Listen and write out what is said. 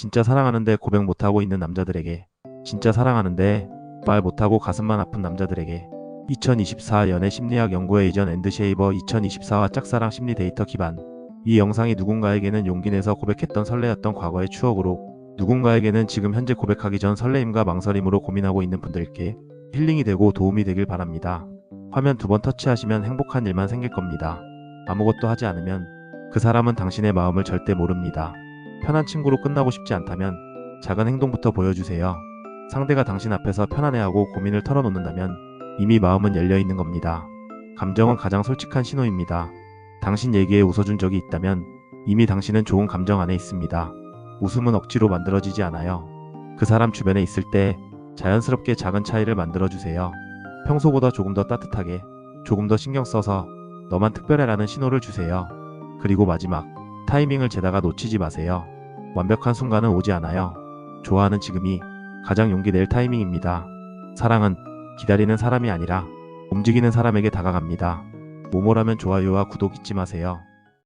진짜 사랑하는데 고백 못하고 있는 남자들에게, 진짜 사랑하는데 말 못하고 가슴만 아픈 남자들에게 2024 연애 심리학 연구 에이전 앤드쉐이버 2024와 짝사랑 심리 데이터 기반 이 영상이 누군가에게는 용기 내서 고백했던 설레었던 과거의 추억으로 누군가에게는 지금 현재 고백하기 전 설레임과 망설임으로 고민하고 있는 분들께 힐링이 되고 도움이 되길 바랍니다. 화면 두 번 터치하시면 행복한 일만 생길 겁니다. 아무것도 하지 않으면 그 사람은 당신의 마음을 절대 모릅니다. 편한 친구로 끝나고 싶지 않다면 작은 행동부터 보여주세요. 상대가 당신 앞에서 편안해하고 고민을 털어놓는다면 이미 마음은 열려 있는 겁니다. 감정은 가장 솔직한 신호입니다. 당신 얘기에 웃어준 적이 있다면 이미 당신은 좋은 감정 안에 있습니다. 웃음은 억지로 만들어지지 않아요. 그 사람 주변에 있을 때 자연스럽게 작은 차이를 만들어주세요. 평소보다 조금 더 따뜻하게, 조금 더 신경 써서 너만 특별해라는 신호를 주세요. 그리고 마지막, 타이밍을 재다가 놓치지 마세요. 완벽한 순간은 오지 않아요. 좋아하는 지금이 가장 용기 낼 타이밍입니다. 사랑은 기다리는 사람이 아니라 움직이는 사람에게 다가갑니다. 모모라면 좋아요와 구독 잊지 마세요.